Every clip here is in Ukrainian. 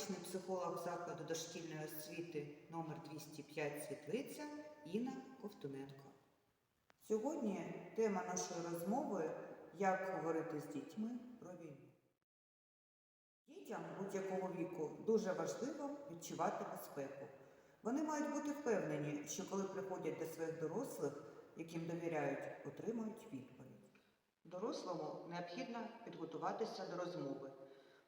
медичний психолог закладу дошкільної освіти номер 205 Світлиця Інна Ковтуненко. Сьогодні тема нашої розмови як говорити з дітьми про війну. Дітям будь-якого віку дуже важливо відчувати безпеку. Вони мають бути впевнені, що коли приходять до своїх дорослих, яким довіряють, отримують відповідь. Дорослому необхідно підготуватися до розмови,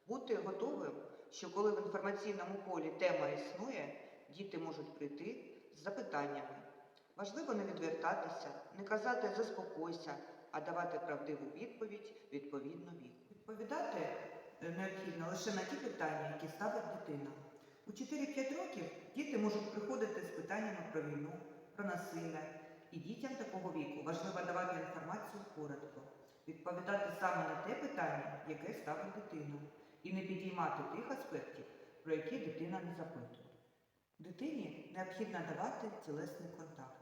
бути готовим, що коли в інформаційному полі тема існує, діти можуть прийти з запитаннями. Важливо не відвертатися, не казати заспокойся, а давати правдиву відповідь відповідно віку. Відповідати е, необхідно лише на ті питання, які ставить дитина. У 4-5 років діти можуть приходити з питаннями про війну, про насилля. І дітям такого віку важливо давати інформацію коротко, відповідати саме на те питання, яке ставить дитина, і не підіймати тих аспектів, про які дитина не запитує. Дитині необхідно давати тілесний контакт.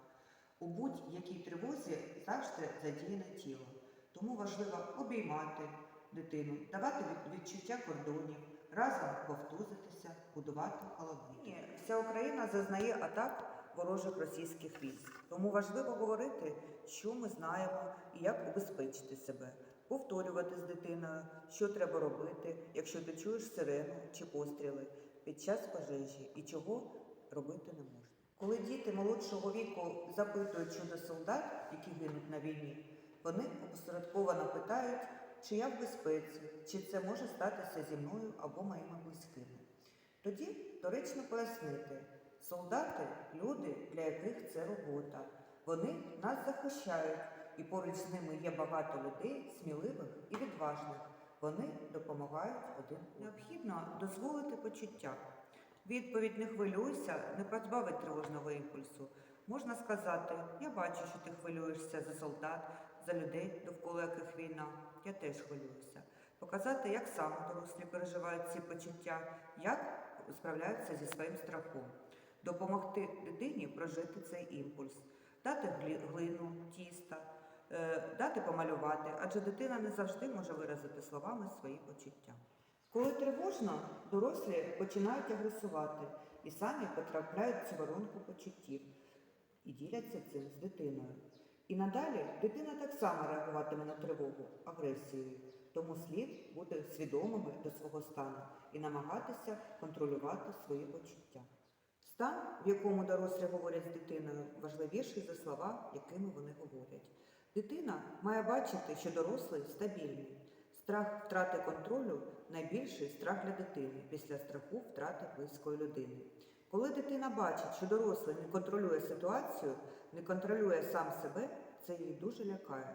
У будь-якій тривозі завжди задіяне тіло. Тому важливо обіймати дитину, давати від- відчуття кордонів, разом повтузитися, будувати холодильник. Вся Україна зазнає атак ворожих російських військ. Тому важливо говорити, що ми знаємо і як убезпечити себе, повторювати з дитиною, що треба робити, якщо ти чуєш сирену чи постріли під час пожежі і чого робити не можна. Коли діти молодшого віку запитують щодо солдат, які гинуть на війні, вони опосередковано питають, чи я в безпеці, чи це може статися зі мною або моїми близькими. Тоді доречно пояснити, солдати люди, для яких це робота. Вони нас захищають, і поруч з ними є багато людей, сміливих і відважних. Вони допомагають один. Необхідно дозволити почуття. Відповідь не хвилюйся, не позбавить тривожного імпульсу. Можна сказати, я бачу, що ти хвилюєшся за солдат, за людей, довкола яких війна. Я теж хвилююся. Показати, як саме дорослі переживають ці почуття, як справляються зі своїм страхом, допомогти дитині прожити цей імпульс, дати глину, тіста, е, дати помалювати, адже дитина не завжди може виразити словами свої почуття. Коли тривожно, дорослі починають агресувати і самі потрапляють в цю воронку почуттів і діляться цим з дитиною. І надалі дитина так само реагуватиме на тривогу агресією, тому слід бути свідомими до свого стану і намагатися контролювати свої почуття. Стан, в якому дорослі говорять з дитиною, важливіший за слова, якими вони говорять. Дитина має бачити, що дорослий стабільний. Страх втрати контролю найбільший страх для дитини після страху втрати близької людини. Коли дитина бачить, що дорослий не контролює ситуацію, не контролює сам себе, це її дуже лякає.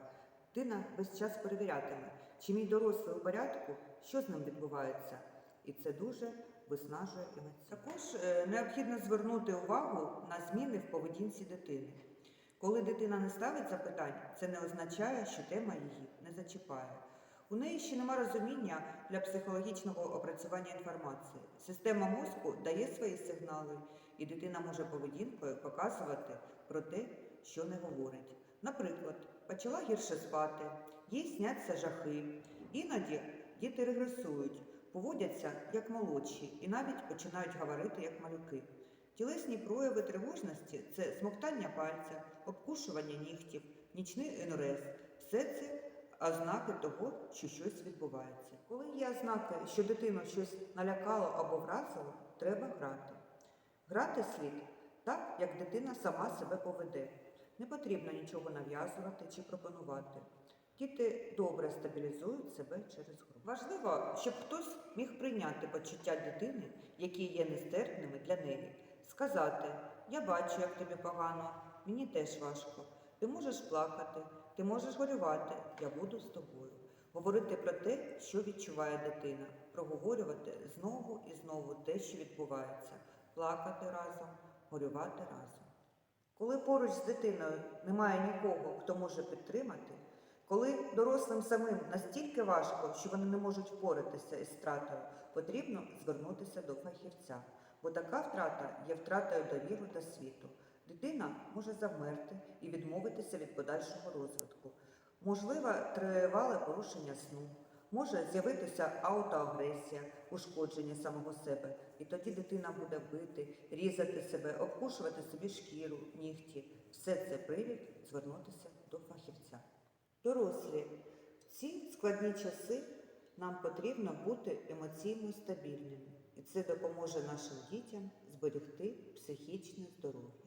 Дитина весь час перевірятиме, чи мій дорослий у порядку, що з ним відбувається. І це дуже виснажує емоційно. Також е, необхідно звернути увагу на зміни в поведінці дитини. Коли дитина не ставить запитань, це не означає, що тема її не зачіпає. У неї ще нема розуміння для психологічного опрацювання інформації. Система мозку дає свої сигнали, і дитина може поведінкою показувати про те, що не говорить. Наприклад, почала гірше спати, їй сняться жахи. Іноді діти регресують, поводяться як молодші і навіть починають говорити як малюки. Тілесні прояви тривожності це смоктання пальця, обкушування нігтів, нічний енурез. Все це ознаки того, що щось відбувається. Коли є ознаки, що дитину щось налякало або вразило, треба грати. Грати слід так, як дитина сама себе поведе. Не потрібно нічого нав'язувати чи пропонувати. Діти добре стабілізують себе через гру. Важливо, щоб хтось міг прийняти почуття дитини, які є нестерпними для неї. Сказати: Я бачу, як тобі погано, мені теж важко. Ти можеш плакати, ти можеш горювати, я буду з тобою. Говорити про те, що відчуває дитина, проговорювати знову і знову те, що відбувається, плакати разом, горювати разом. Коли поруч з дитиною немає нікого, хто може підтримати, коли дорослим самим настільки важко, що вони не можуть впоратися із втратою, потрібно звернутися до фахівця, бо така втрата є втратою довіри до світу. Дитина може завмерти і відмовитися від подальшого розвитку. Можливе тривале порушення сну, Може з'явитися аутоагресія, ушкодження самого себе, і тоді дитина буде бити, різати себе, обкушувати собі шкіру, нігті. Все це привід звернутися до фахівця. Дорослі, в ці складні часи нам потрібно бути емоційно стабільними, і це допоможе нашим дітям зберегти психічне здоров'я.